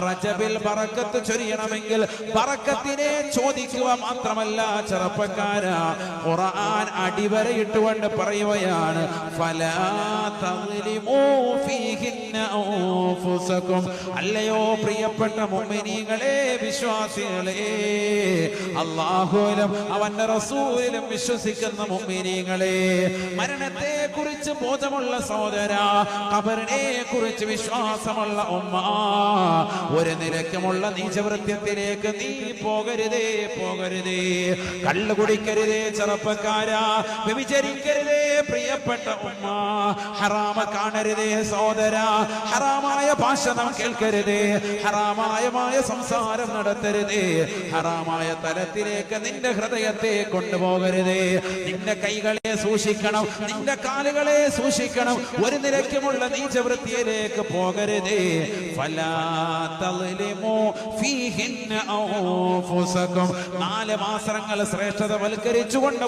റജബിൽ ബറക്കത്ത് ചൊരിയണമെങ്കിൽ ബറക്കത്തിനെ ചോദിക്കുക മാത്രമല്ല ചെറുപ്പക്കാര ഖുർആൻ അടിവരയിട്ടുകൊണ്ട് പറയുകയാണ് ഫലാ തഗ്ലിമൂ അൻഫുസകും. അല്ലയോ പ്രിയപ്പെട്ട മുഅ്മിനീങ്ങളെ വിശ്വാസികളെ അല്ലാഹുവിലും അവന്റെ റസൂലിലും വിശ്വസിക്കുന്ന മുഅ്മിനീങ്ങളെ മരണത്തെ കുറിച്ച് ബോധമുള്ള സഹോദര ഖബറിനെ കുറിച്ച് വിശ്വാസമുള്ള ഉമ്മ ഒരു നിലയ്ക്കുമുള്ള നീചവൃത്യത്തിലേക്ക് നീ പോകരുതേ പോകരുതേ. കള്ളു കുടിക്കരുതേ ചെറുപ്പക്കാരാ വ്യഭിചരിക്കരുതേ പ്രിയപ്പെട്ട ഉമ്മ. ഹറാമ കാണരുതേ സോദര ഹറാമായ ഭാഷണം കേൾക്കരുതേ. ഹറാമായ മായ സംസാരം നടത്തരുതേ. ഹറാമായ തലത്തിലേക്ക് നിന്റെ ഹൃദയത്തെ കൊണ്ടുപോകരുതേ. നിന്റെ കൈകളെ സൂക്ഷിക്കണം. നിന്റെ കാലുകളെ സൂക്ഷിക്കണം. ഒരു നിലയ്ക്കുമുള്ള നീചവൃത്തിയിലേക്ക് പോകരുതേ. നാല് മാസങ്ങൾ ശ്രേഷ്ഠത വൽക്കരിച്ചുകൊണ്ട്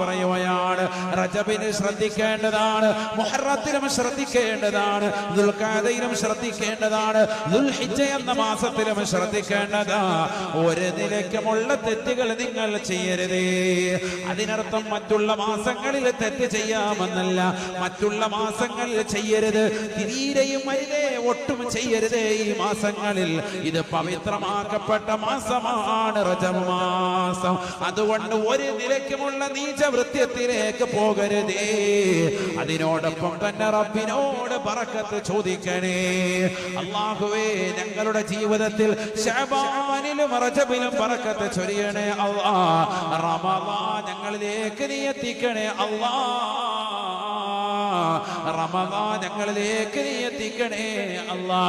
പറയുകയാണ്. റജബിന് ശ്രദ്ധിക്കേണ്ടതാണ്. മുഹറത്തിലും ശ്രദ്ധിക്കേണ്ടതാണ്. ദുൽഖാദയിലും ശ്രദ്ധിക്കേണ്ടതാണ്. ദുൽഹിജ എന്ന മാസത്തിലും ശ്രദ്ധിക്കേണ്ടതാ. ഒരു നിലയ്ക്കുമുള്ള തെറ്റുകൾ നിങ്ങൾ ചെയ്യരുതേ. അതിനർത്ഥം മറ്റുള്ള മാസങ്ങളിൽ തെറ്റ് ചെയ്യാമെന്നല്ല. മറ്റുള്ള മാസങ്ങളിൽ ചെയ്യരുത്. തീരെയും അരുതേ ഒട്ടും ചെയ്യരുതേ ഈ മാസങ്ങളിൽ. ഇത് പവിത്രമാക്കപ്പെട്ട മാസമാണ് റജബ് മാസം. അതുകൊണ്ട് ഒരു നിലയ്ക്കുമുള്ള നീചവൃത്യത്തിലേക്ക് പോകരുതേ. അതിനോടൊപ്പം തന്നെ റബ്ബിനോട് പറക്കത്ത് ചോദിക്കണേ. അള്ളാഹുവേ ഞങ്ങളുടെ ജീവിതത്തിൽ ഷബാനിലും റജബിലും ബറക്കത്ത് ചൊരിയണേ അള്ളാ. റമദാ ഞങ്ങളിലേക്ക് നീ എത്തിക്കണേ അള്ളാ. റമദാ ഞങ്ങളിലേക്ക് നീ എത്തിക്കണേ അള്ളാ.